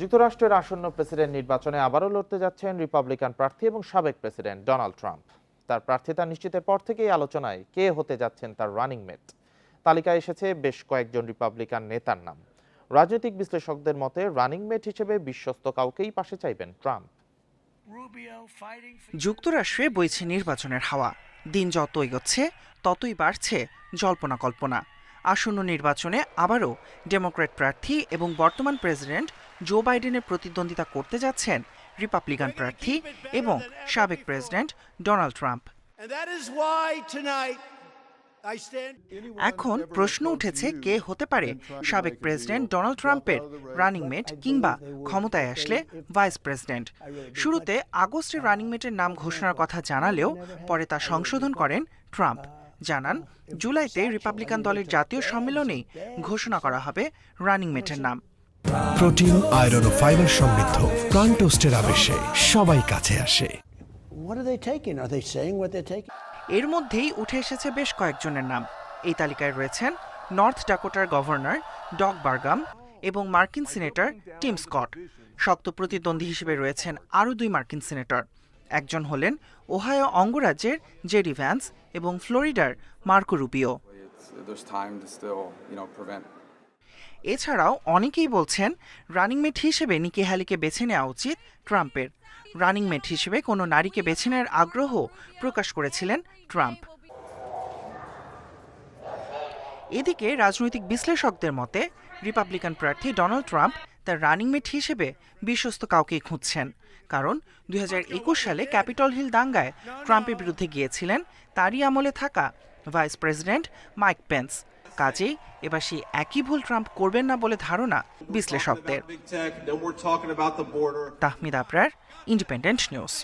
যুক্তরাষ্ট্রের আসন্ন প্রেসিডেন্ট নির্বাচনে আবারও লড়তে যাচ্ছেন রিপাবলিকান প্রার্থী এবং সাবেক প্রেসিডেন্ট ডোনাল্ড ট্রাম্প। তার প্রার্থিতা নিশ্চিতের পর থেকেই আলোচনায় কে হতে যাচ্ছেন তার রানিং মেট। তালিকায় এসেছে বেশ কয়েকজন রিপাবলিকান নেতার নাম। রাজনৈতিক বিশ্লেষকদের মতে রানিং মেট হিসেবে বিশ্বস্ত কাউকেই পাশে চাইবেন ট্রাম্প। যুক্তরাষ্ট্রে বইছে নির্বাচনের হাওয়া। দিন যত এগোচ্ছে ততই বাড়ছে জল্পনা কল্পনা। আসন্ন নির্বাচনে আবারও ডেমোক্র্যাট প্রার্থী এবং বর্তমান প্রেসিডেন্ট জো বাইডেনের প্রতিদ্বন্দ্বিতা করতে যাচ্ছেন রিপাবলিকান প্রার্থী এবং সাবেক প্রেসিডেন্ট ডোনাল্ড ট্রাম্প. এখন প্রশ্ন উঠেছে কে হতে পারে সাবেক প্রেসিডেন্ট ডোনাল্ড ট্রাম্পের রানিং মেট কিংবা ক্ষমতায় আসলে ভাইস প্রেসিডেন্ট। শুরুতে আগস্টে রানিং মেটের নাম ঘোষণার কথা জানালেও পরে তা সংশোধন করেন ট্রাম্প। জানান জুলাইতে রিপাবলিকান দলের জাতীয় সম্মেলনেই ঘোষণা করা হবে রানিং মেটের নাম। প্রোটিন আয়রন ও ফাইবার সমৃদ্ধ। প্রাণ টোস্টের আবেশে সবাই কাছে আসে? এর মধ্যেই উঠে এসেছে বেশ কয়েকজনের নাম। এই তালিকায় রয়েছেন নর্থ ডাকোটার গভর্নর ডগ বার্গাম এবং মার্কিন সিনেটর টিম স্কট। শক্ত প্রতিদ্বন্দ্বী হিসেবে রয়েছেন আরও দুই মার্কিন সিনেটর। একজন হলেন ওহায়ো অঙ্গরাজ্যের জেডি ভ্যান্স এবং ফ্লোরিডার মার্কো রুবিও। এছাড়াও অনেকেই বলছেন রানিং মেট হিসেবে নিকি হ্যালিকে বেছে নেওয়া উচিত ট্রাম্পের। রানিং মেট হিসেবে কোনো নারীকে বেছে নেওয়ার আগ্রহ প্রকাশ করেছিলেন ট্রাম্প। এদিকে রাজনৈতিক বিশ্লেষকদের মতে, রিপাবলিকান প্রার্থী ডোনাল্ড ট্রাম্প তার রানিং মেট হিসেবে বিশ্বস্ত কাউকেই খুঁজছেন। কারণ দুই হাজার একুশ সালে ক্যাপিটল হিল দাঙ্গায় ট্রাম্পের বিরুদ্ধে গিয়েছিলেন তারই আমলে থাকা ভাইস প্রেসিডেন্ট মাইক পেন্স। কাজেই এবার সেই একই ভুল ট্রাম্প করবেন না বলে ধারণা বিশ্লেষকদের. Tahmid Abrar independent news